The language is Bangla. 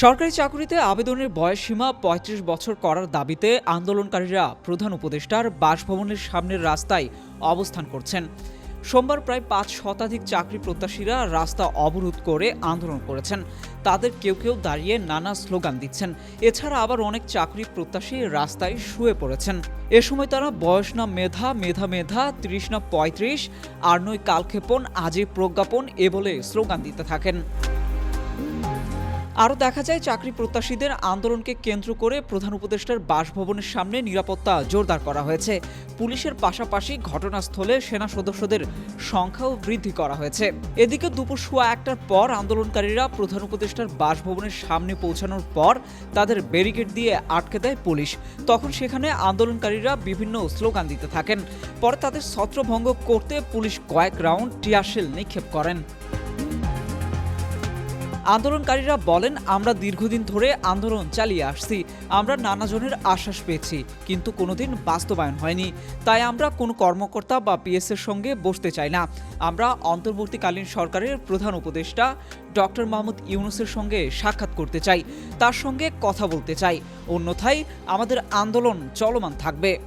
সরকারি চাকরিতে আবেদনের বয়সসীমা পঁয়ত্রিশ বছর করার দাবিতে আন্দোলনকারীরা প্রধান উপদেষ্টার বাসভবনের সামনের রাস্তায় অবস্থান করছেন। সোমবার প্রায় পাঁচ শতাধিক চাকরি প্রত্যাশীরা রাস্তা অবরোধ করে আন্দোলন করেছেন। তাদের কেউ কেউ দাঁড়িয়ে নানা স্লোগান দিচ্ছেন। এছাড়া আবার অনেক চাকরি প্রত্যাশী রাস্তায় শুয়ে পড়েছেন। এ সময় তারা বয়স না মেধা মেধা মেধা, ত্রিশ না পঁয়ত্রিশ, আর নয় কালক্ষেপণ, আজই প্রজ্ঞাপন এ বলে স্লোগান দিতে থাকেন। আরও দেখা যায়, চাকরি প্রত্যাশীদের আন্দোলনকে কেন্দ্র করে প্রধান উপদেষ্টার বাসভবনের সামনে নিরাপত্তা জোরদার করা হয়েছে। পুলিশের পাশাপাশি ঘটনাস্থলে সেনা সদস্যদের সংখ্যাও বৃদ্ধি করা হয়েছে। এদিকে দুপুর সোয়া একটার পর আন্দোলনকারীরা প্রধান উপদেষ্টার বাসভবনের সামনে পৌঁছানোর পর তাদের ব্যারিকেড দিয়ে আটকে দেয় পুলিশ। তখন সেখানে আন্দোলনকারীরা বিভিন্ন স্লোগান দিতে থাকেন। পরে তাদের ছত্রভঙ্গ করতে পুলিশ কয়েক রাউন্ড টিয়ারশেল নিক্ষেপ করেন। আন্দোলনকারীরা বলেন, আমরা দীর্ঘদিন ধরে আন্দোলন চালিয়ে আসছি। আমরা নানাজনের আশ্বাস পেয়েছি, কিন্তু কোনোদিন বাস্তবায়ন হয়নি। তাই আমরা কোনো কর্মকর্তা বা পিএসের সঙ্গে বসতে চাই না। আমরা অন্তর্বর্তীকালীন সরকারের প্রধান উপদেষ্টা ডক্টর মাহমুদ ইউনুসের সঙ্গে সাক্ষাৎ করতে চাই। তার সঙ্গে কথা বলতে চাই। অন্যথায় আমাদের আন্দোলন চলমান থাকবে।